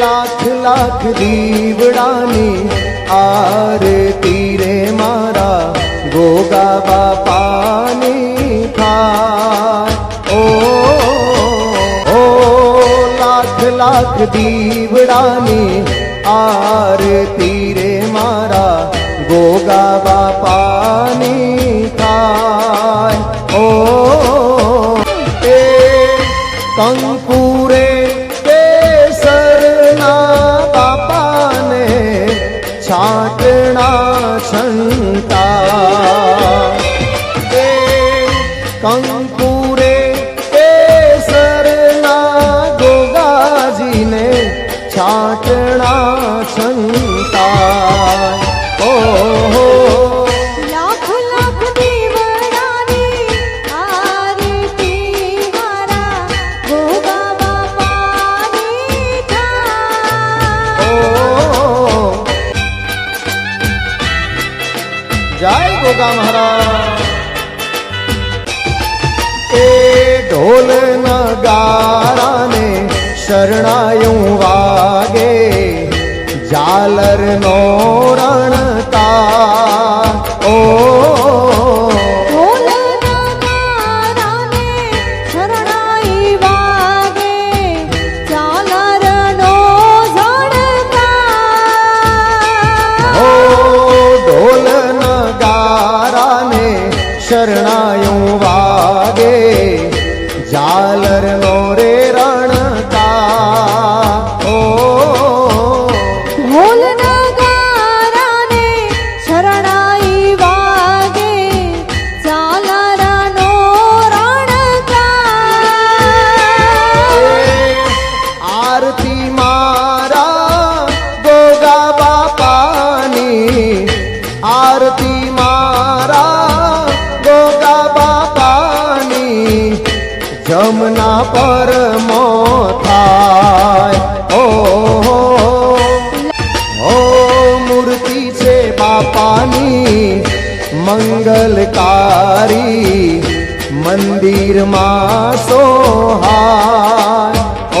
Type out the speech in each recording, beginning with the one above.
લાખ લાખ દીવડાની આરતી રે મારા ગોગા બાપાની થાય ઓ લાખ લાખ દીવડાની આરતી રે મારા ગોગા બાપાની થાય ઓ કંકુરે ગોગા મહારાજ. એ ઢોલ નગારાને શરણાયું વાગે ઝાલર નો રણતા. ઓ જમના પર થાય ઓ હો મૂર્તિ છે બાપાની મંગલકારી. મંદિરમાં સોહાય. ઓ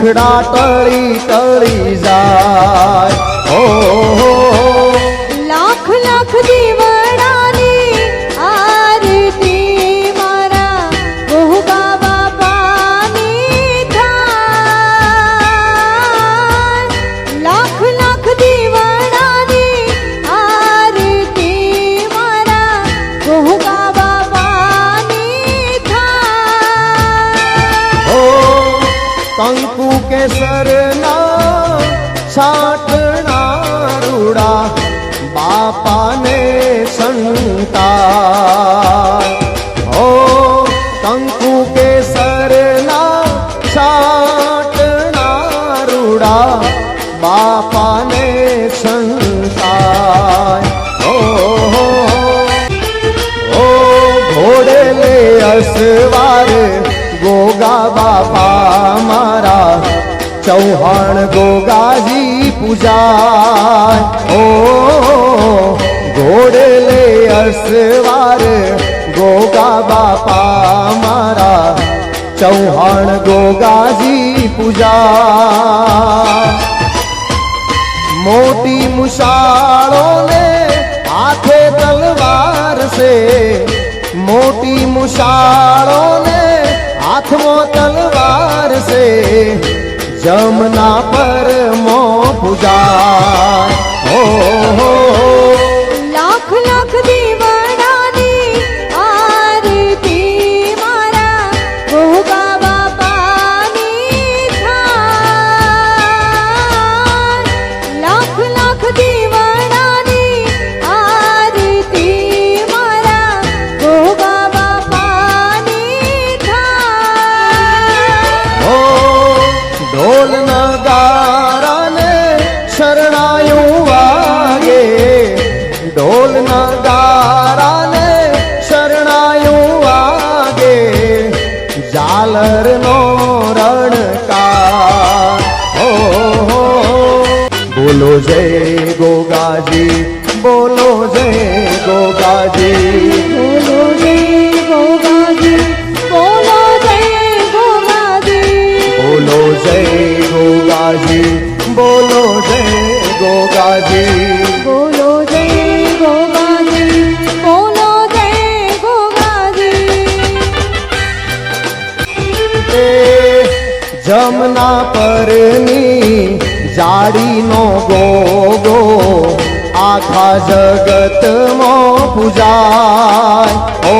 દુખડા ટળી ટળી જાય અસવાર ગોગા બાપા મારા ચૌહાણ ગોગાજી પૂજા ઓ, ઘોડે લે અસવાર ગોગા બાપા મારા ચૌહાણ ગોગાજી પૂજા મોટી મુશાળોને હાથે તલવાર છે. મોટી મુશાળોને હાથમાં તલવાર છે જમના પર મો પૂજા. દારાને શરણાયું વાગે. ઢોલના દારાને શરણાયું વાગે. ઝાલરનો રણકાર. હો. બોલો જય ગોગાજી, બોલો જય ગોગાજી. બોલો જય ગોગાજી. બોલો જય ગોગાજી બોલો જય ગોગાજી. એ જમના પરની જાડીનો ગોગો આખા જગતમાં પૂજાય. ઓ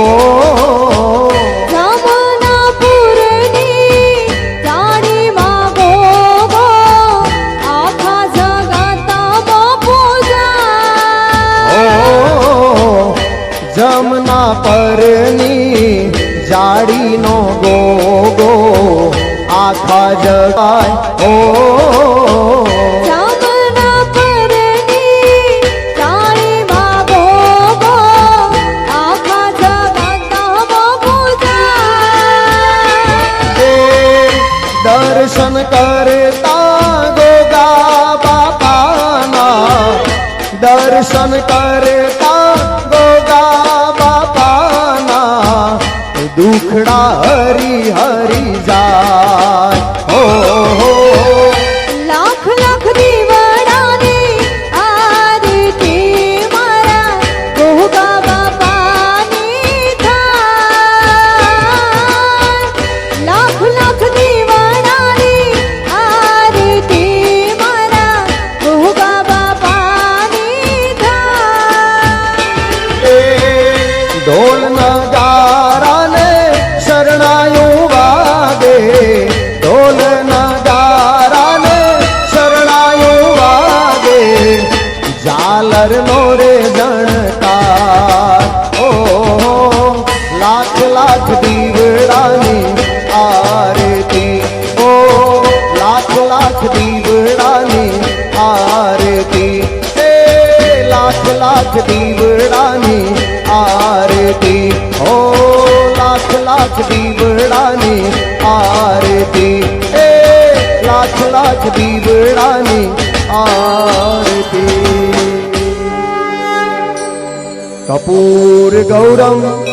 જમના પરની જાડીનો ગોગો આખા જગાય ઓ. દર્શન કરતા ગોગા બાપાના દર્શન કરતા દુખડા હરી હરી જાય ਲੱਖ ਦੀਵੜਾਨੀ ਆਰਤੀ। ਹੋ ਲੱਖ ਲੱਖ ਦੀਵੜਾਨੀ ਆਰਤੀ। ਏ ਲੱਖ ਲੱਖ ਦੀਵੜਾਨੀ ਆਰਤੀ। ਕਪੂਰ ਗੌਰਮ